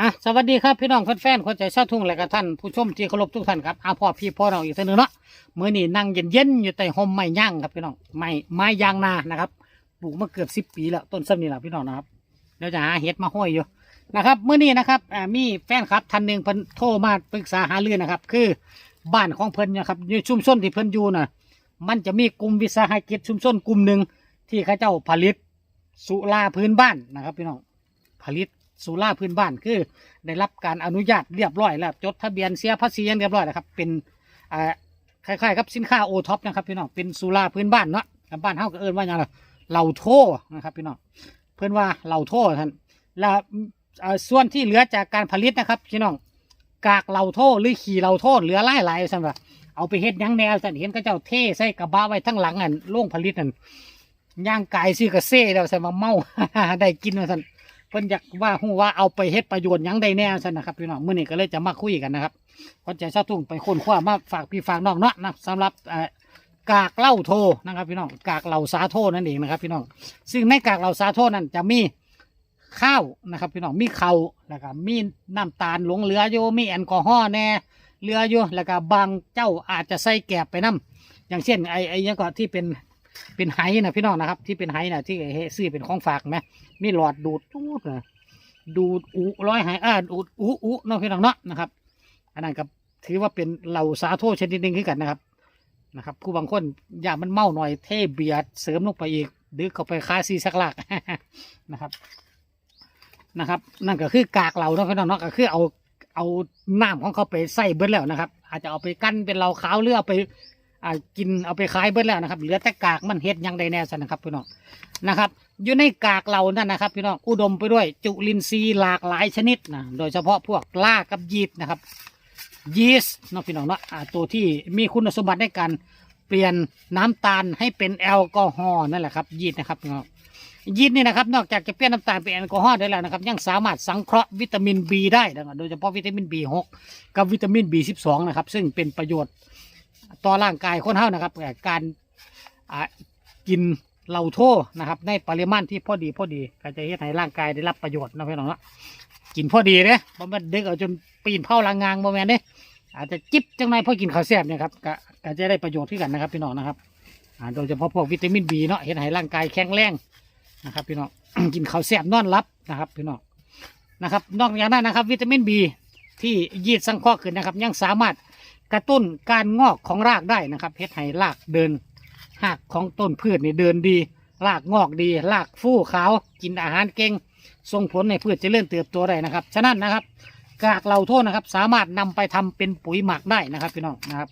อะสวัสดีครับพี่น้องแฟนๆคนใจชาวทุ่งและก็ท่านผู้ชมที่เคารพทุกท่านครับอาพ่อพี่พ่อน้องอีกท่านนึงเนาะมื้อนี้นั่งเย็นๆอยู่ใต้ห่มไม้ย่างครับพี่น้องไม้ไม้ยางนานะครับปลูกมาเกือบสิบปีแล้วต้นส้มนี่แหละพี่น้องนะครับเดี๋ยวจะหาเห็ดมาห้อยอยู่นะครับเมื้อนี้นะครับอ่ามีแฟนครับท่านหนึ่งเพิ่นโทรมาปรึกษาหาเรื่องนะครับ คือบ้านของเพิ่นนะครับอยู่ชุมชนที่เพิ่นอยู่น่ะ มันจะมีกลุ่มวิสาหกิจชุมชนกลุ่มหนึ่งที่เขาเจ้าผลิตสุราพื้นบ้านนะครับพี่น้องผลิต สุราพื้นบ้านคือ ได้รับการอนุญาตเรียบร้อยแล้วจดทะเบียนเสียภาษีเรียบร้อยแล้วครับเป็นอ่าคล้ายๆกับสินค้าโอท็อปนะครับพี่น้องเป็นสุราพื้นบ้านเนาะบ้านเฮาก็เอิ้นว่าอย่างไรเหล่าโทนะครับพี่น้องเพื่อนว่าเหล่าโทท่านแล้วส่วนที่เหลือจากการผลิตนะครับพี่น้องกากเหล่าโทหรือขี่เหล่าโทเหลือหลายหลายสำหรับเอาไปเฮ็ดยังแนวท่านเห็นก็เจ้าเทใส่กระบะไว้ทั้งหลังอันโรงผลิตนั่นย่างกายซื้อกระเซ่แล้วใส่มาเมาได้กินว่าท่าน เพิ่นอยากว่าฮู้ว่าเอาไปเฮ็ดประโยชน์หยังได้แน่ซั่นนะครับพี่น้องมื้อนี้ก็เลยจะมาคุยกันนะครับก็จะชาทุ่งไปค้นคว้ามาฝากพี่ฝากน้องเนาะนะสำหรับเอ่อกากเหล้าโทนะครับพี่น้องกากเหล้าสาโทนั่นเองนะครับพี่น้องซึ่งในกากเหล้าสาโทนั้นจะมีข้าวนะครับพี่น้องมีข้าวแล้วก็มีน้ำตาลหลงเหลืออยู่มีแอลกอฮอล์แน่เหลืออยู่แล้วก็บางเจ้าอาจจะใส่แกบไปนํอย่างเช่นไอ้ไอ้ยังก็ที่เป็น เป็นไหนะพี่น้องนะครับ ที่เป็นไหนะที่ให้ซื้อเป็นของฝากไหมมีหลอดดูดตูดนะดูดอุร้อยหายอ่าดูดอุอุเนาะพี่น้องเนาะนะครับ อันนั้นก็ถือว่าเป็นเหล่าสาโทชนิดหนึ่งขึ้นกันนะครับนะครับผู้บางคนอยากมันเมาหน่อยเทเบียดเสริมลงไปอีกดึกเข้าไปค้าซีสักลากนะครับนะครับ นั่นก็คือกากเหล่าเนาะพี่น้องเนาะก็คือเอาเอาน้ำของเขาไปใส่เบิดแล้วนะครับ อาจจะเอาไปกั้นเป็นเหล้าขาวหรือเอาไป อ่ากินเอาไปขายเบิดแล้วนะครับ เหลือแต่กากมันเฮ็ดยังได้แน่สันนะครับพี่น้องนะครับ อยู่ในกากเหล่านั่นนะครับพี่น้องอุดมไปด้วย จุลินทรีย์หลากหลายชนิดนะโดยเฉพาะพวกลากกับยีสต์นะครับ ยีสต์เนาะพี่น้องเนาะอ่าตัวที่มีคุณสมบัติในการเปลี่ยนน้ำตาลให้เป็นแอลกอฮอล์นั่นแหละครับยีสต์นะครับพี่น้องยีสต์นี่นะครับนอกจากจะเปลี่ยนน้ำตาลเป็นแอลกอฮอล์ได้แล้วนะครับ ยังสามารถสังเคราะห์วิตามิน B ได้นะครับโดยเฉพาะวิตามิน B6 กับวิตามิน B12 นะครับซึ่งเป็นประโยชน์ ต่อร่างกายคนเฮานะครับการกินเหล่าโทนะครับ ในปริมาณที่พอดีพอดีก็จะเฮ็ดให้ร่างกายได้รับประโยชน์นะพี่น้องเนาะกินพอดีเด้บ่แม่นเด็กเอาจนปีนเผาลางงางบ่แม่นเด้อาจจะจิบจังไรพอกินข้าวแซ่บเนี่ยครับก็ก็จะได้ประโยชน์ที่กันนะครับ พี่น้องนะครับโดยเฉพาะพวกวิตามินบีเนาะเฮ็ดให้ร่างกายแข็งแรงนะครับพี่น้องกินข้าวแซ่บนอนหลับนะครับพี่น้องนะครับ นอกจากนั้นนะครับ วิตามินบีที่ยีดสังเคราะห์ขึ้นนะครับ ยังสามารถ กระตุ้นการงอกของรากได้นะครับเฮ็ดให้รากเดินหากของต้นพืชนี่เดินดีรากงอกดีรากฟูขาวกินอาหารเก่งส่งผลในพืชจะเจริญเติบโตได้นะครับ ฉะนั้นนะครับ กากเหล่าโทษนะครับ สามารถนำไปทำเป็นปุ๋ยหมักได้นะครับพี่น้องนะครับ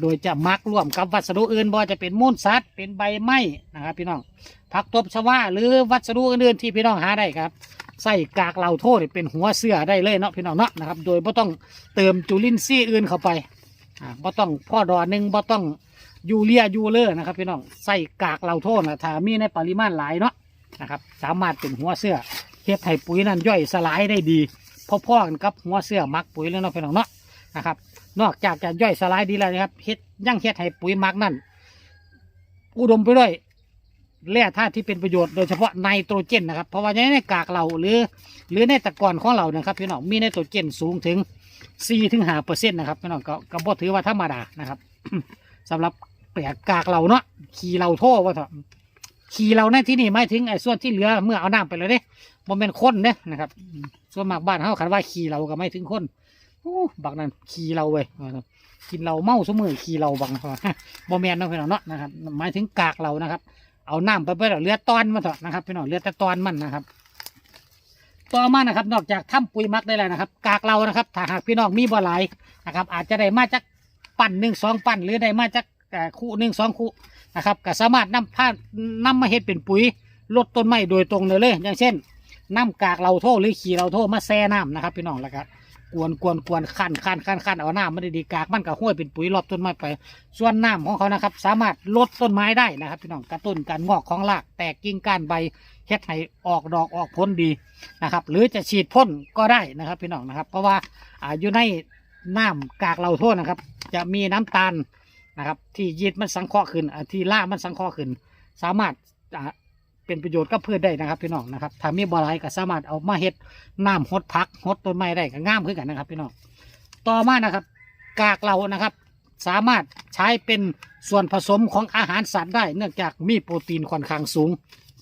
โดยจะหมักร่วมกับวัสดุอื่นบ่จะเป็นมูลสัตว์เป็นใบไม้นะครับพี่น้องผักตบชวาหรือวัสดุอื่นๆที่พี่น้องหาได้ครับใส่กากเหล่าโทษเป็นหัวเสื้อได้เลยเนาะพี่น้องเนาะนะครับ โดยไม่ต้องเติมจุลินทรีย์อื่นเข้าไป อ่าบ่ต้องพ่อดอหนึ่งบ่ต้องยูเรียยูเลอร์นะครับพี่น้องใส่กากเหล่าโทษนะถ้ามีในปริมาณหลายเนาะนะครับ สามารถเป็นหัวเสื้อเฮ็ดให้ปุ๋ยนั้นย่อยสลายได้ดีพ่อๆกันกับหัวเสื้อมักปุ๋ยแล้วเนาะพี่น้องเนาะนะครับ นอกจากจะย่อยสลายดีแล้วนะครับเฮ็ดยังเฮ็ดให้ปุ๋ยมักนั้นอุดมไปด้วยแร่ธาตุที่เป็นประโยชน์โดยเฉพาะไนโตรเจนนะครับ เพราะว่าในกากเราหรือ หรือในตะกอนของเรานะครับพี่น้องมีไนโตรเจนสูงถึง สี่ถึงห้าเปอร์เซ็นต์นะครับพี่น้องก็ก็บ่ถือว่าธรรมดานะครับ สำหรับแปลกกากเราเนาะขี่เราโทษว่าเถอะขี่เราในที่นี่หมายถึงไอ้ส่วนที่เหลือเมื่อเอาน้ำไปเลยเด้บ่เป็นคนเด้นะครับ ส่วนมากบ้านเขาคันว่าขี่เราก็ไม่ถึงคนโอ้บักนั้นขี่เราเว้ยกินเราเมาสมือขี่เราบังบ่แมนเนาะพี่น้องเนาะนะครับหมายถึงกากเรานะครับ เอาน้ำไปไปแล้วเลือตอนมาเถอะนะครับพี่น้องเลือแต่ตอนมันนะครับ ต่อมานะครับ นอกจากถ้ำปุ๋ยมักได้แล้วนะครับ กากเรานะครับ ถ้าหากพี่น้องมีบ่หลายนะครับ อาจจะได้มาจากปั่นหนึ่งสองปั่นหรือได้มาจากเอ่คู่หนึ่งสองคู่นะครับก็สามารถนำผ้านำมาเฮ็ดเป็นปุ๋ยลดต้นไม้โดยตรงเลยเลย อย่างเช่นน้ำกากเราโทหรือขี้เราโทมาแซ่น้ำนะครับ พี่น้องแล้วก็ กวนกวนกวนขั้นขั้นขั้นขั้นเอาน้ำมันได้ดีกากมันก็ห้วยเป็นปุ๋ยรอบต้นไม้ไป ส่วนน้ำของเขานะครับ สามารถลดต้นไม้ได้นะครับพี่น้องกระตุ้นการงอกของรากแตกกิ่งก้านใบเฮ็ดให้ออกดอกออกผลดีนะครับ หรือจะฉีดพ่นก็ได้นะครับพี่น้องนะครับ เพราะว่าอาอยู่ในน้ำกากเหล่าโทษนะครับ จะมีน้ำตาลนะครับ ที่ยีดมันสังเคราะห์ขึ้นที่ล่ามันสังเคราะห์ขึ้น สามารถ เป็นประโยชน์กับพืชได้นะครับพี่น้องนะครับถ้ามีบ่อไหลก็สามารถเอามาเฮ็ดน้ำหดผักหดต้นไม้ได้ก็งามขึ้นกันนะครับพี่น้องต่อมานะครับ กากเรานะครับ สามารถใช้เป็นส่วนผสมของอาหารสัตว์ได้ เนื่องจากมีโปรตีนค่อนข้างสูง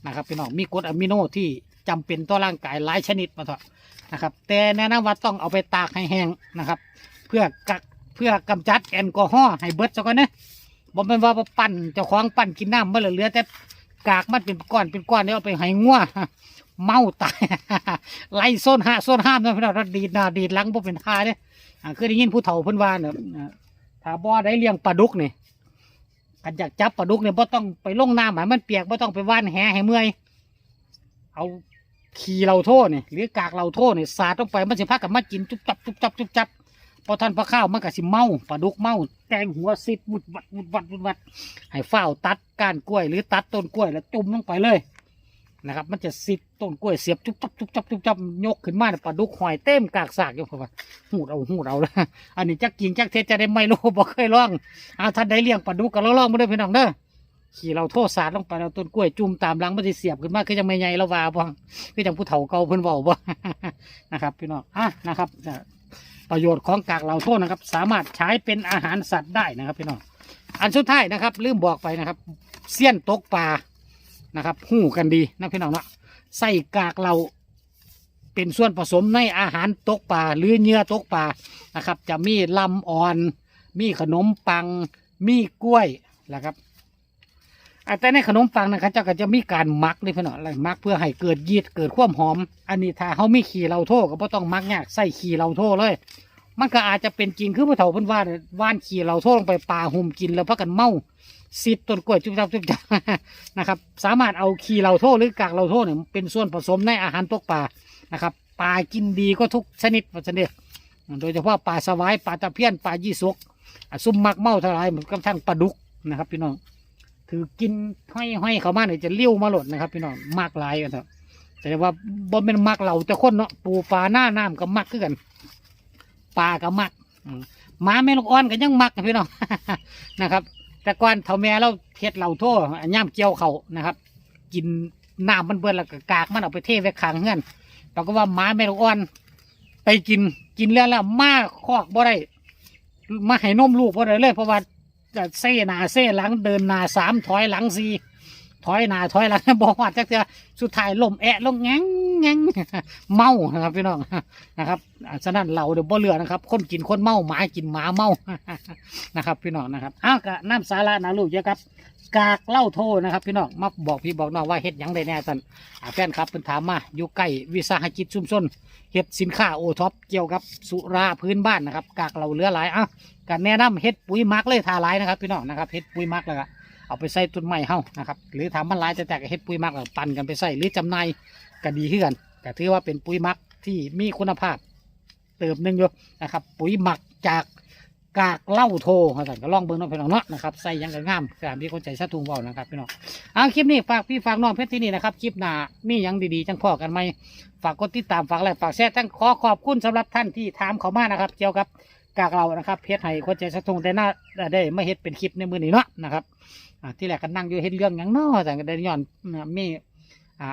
นะครับพี่น้องมีกรดอะมิโนที่จำเป็นต่อร่างกายหลายชนิดมาเถอะนะครับ แต่แนะนำว่าต้องเอาไปตากให้แห้งนะครับ เพื่อกักเพื่อกำจัดแอลกอฮอล์ให้เบิดซะก่อนนะบ่เป็นว่าปั่นเจ้าของปั่นกินน้ำมาเหลือแต่ กากมันเป็นก้อนเป็นก้อนแล้วเอาไปให้งัวเมาตายไล่โซนห้าโซนห้ามนะพี่น้องดีดหน้าดีดหลังบ่เป็นท่าเด้อ่าเคยได้ยินผู้เฒ่าเพิ่นว่าเนี่ยอ่าถ้าบ่ได้เลี้ยงปลาดุกนี่กันอยากจับปลาดุกเนี่ยบ่ต้องไปลงน้ำให้มันเปียกบ่ต้องไปว่านแหให้เมื่อยเอาขี้เราโทษนี่หรือกากเราโทษนี่สาดลงไปมันสิพากันมากินจุบจับจุบจับจุบจับ พอท่านพอข้าวมันก็สิเมาปลาดุกเมาแตงหัวซิดวุดวัดวุดวัดวุดวัดให้ฝ้าตัดก้านกล้วย หรือตัดต้นกล้วยแล้วจุ่มลงไปเลยนะครับ มันจะซิดต้นกล้วยเสียบจุ๊บจับจุ๊บจับจุ๊บจับยกขึ้นมาเนี่ยปลาดุกหอยเต็มกากสากอยู่พอว่าหูดเอาหูดเอาแล้วอันนี้จักกินจักเทจะได้ไม่รู้บอกเคยลองอาท่านได้เลี้ยงปลาดุกก็ลองลองมาด้วยพี่น้องเด้อขี่เราโทษสาดลงไปแล้วต้นกล้วยจุ่มตามหลังมันจะเสียบขึ้นมาคือจังไม่ใหญ่ล้วว่าบ่คือจังผู้เฒ่าเก่าเพิ่นเว้าบ่นะครับพี่น้องอะนะครับ ประโยชน์ของกากเหล่าโทษนะครับ สามารถใช้เป็นอาหารสัตว์ได้นะครับพี่น้องอันสุดท้ายนะครับลืมบอกไปนะครับเสี้ยนตกปลานะครับหู้กันดีนะพี่น้องเนาะใส่กากเหล่าเป็นส่วนผสมในอาหารตกปลาหรือเนื้อตกปลานะครับ จะมีลำอ่อน มีขนมปัง มีกล้วยนะครับ อะแต่ในขนมปังนะครับเจ้าก็จะมีการมักเลยพี่น้องอะไรมักเพื่อให้เกิดยีดเกิดความหอม อันนี้ถ้าเขาไม่ขี่เราโทษก็บ่ต้องมักยากใส่ขี่เราโทษเลย มันก็อาจจะเป็นจริงคือผู้เฒ่าเพิ่นว่าเนี่ยว่านขี่เราโทลงไปปลาหุ่มกินแล้วพักกันเมาซิดต้นกล้วยจุ๊บจับจุ๊บจับนะครับ สามารถเอาขี่เราโทษหรือกากเราโทษเนี่ยเป็นส่วนผสมในอาหารตกปลานะครับปลากินดีก็ทุกชนิดว่าซั่นเด้โดยเฉพาะปลาสวายปลาตะเพียนปลายี่สกอะซุ่มมักเมาเท่าไรเหมือนกับทั้งปลาดุกนะครับพี่น้อง ถือกินห้อยห้อยๆเขามาเนี่ยจะเลี้ยวมาหลดนะครับ พี่น้องมากหลายกันเถอะแต่ว่าบ่เป็นมักเหล่าแต่คนเนาะปูปลาหน้าน้ำก็มักคือกันปลาก็มักมหมาแม่ลูกอ่อนก็ยังมักพี่น้องนะครับ แต่ก่อนเท่าแม่เราเฮ็ดเหล่าโทษย่ามเกี่ยวเขานะครับ กินน้ำมันเบื่อแล้วก็กากมันเอาไปเทไว้ข้างเงื่อนปรากฏว่าหมาแม่ลูกอ่อน ไปกินกินแล้วแล้วมาคอกบ่ได้มาให้นมลูกบ่ได้เลยเพราะว่า จะเซ่หนาเซ่หลังเดินหนาสามถอยหลังสี่ถอยหนาถอยหลังบอกว่าจักเทื่อสุดท้ายล้มแอะลงแงงแงงเมานะครับพี่น้องนะครับฉะนั้นเราเดี๋ยวบ่เหลือนะครับ คนกินคนเมาหมากินหมาเมานะครับ พี่น้องนะครับอ้าวกะน้ำสาระนะลูกเยอะครับ กากเล่าโทนะครับพี่น้องมาบอกพี่บอกน้องว่าเฮ็ดหยังได้แน่สันอ่าแฟนครับเพิ่นถามมาอยู่ใกล้วิสาหกิจชุมชนเฮ็ดสินค้าโอท็อปเกี่ยวกับสุราพื้นบ้านนะครับกากเหล่าเหลือหลายอะกันแนะนำเฮ็ดปุ๋ยมักเลยทาหลายนะครับพี่น้องนะครับเฮ็ดปุ๋ยมักแล้วก็เอาไปใส่ต้นไม้เฮานะครับหรือทำมันหลายแต่แต่ก็เฮ็ดปุ๋ยมักแล้วปั่นกันไปใส่หรือจำหน่ายก็ดีขึ้นกันก็ถือว่าเป็นปุ๋ยมักที่มีคุณภาพ เติมหนึ่งอยู่นะครับปุ๋ยหมักจาก กากเหล้าโทครับก็ลองเบิ่งน้องพี่น้องเนาะนะครับใส่ยังก็งามตามที่คนใจชาตุงเว้านะครับพี่น้องเอาคลิปนี้ฝากพี่ฝากน้องเพื่อนที่นี่นะครับคลิปหน้ามียังดีๆจังพ่อกันไหมฝากกดติดตามฝากไลค์ฝากแชร์ทั้งขอขอบคุณสำหรับท่านที่ถามเขามานะครับ เกี่ยวกับกากเรานะครับเพจให้คนใจชาตุงได้น่าได้ไม่เฮ็ดเป็นคลิปในมือนี้เนาะนะครับอ่าที่แรกก็นั่งอยู่เฮ็ดเรื่องยังเนาะแต่ก็ได้ย้อนมีอ่า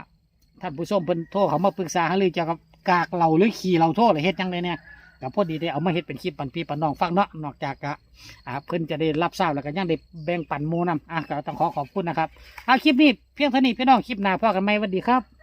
ท่านผู้ชมเพิ่นโทรเขามาปรึกษาหารือเกี่ยวกับกากเราหรือขี่เราโทษหรือเฮ็ดยังไดเนี่ย กับพอดีได้เอามาเฮ็ดเป็นคลิปปันพี่ปันน้องฟังเนาะนอกจากกะอ่าเพิ่นจะได้รับทราบแล้วก็ยังได้แบ่งปันหมูนำอะก็ต้องขอขอบคุณนะครับอ่าคลิปนี้เพียงเท่านี้พี่น้องคลิปหน้าพอกันไหมสวัสดีครับ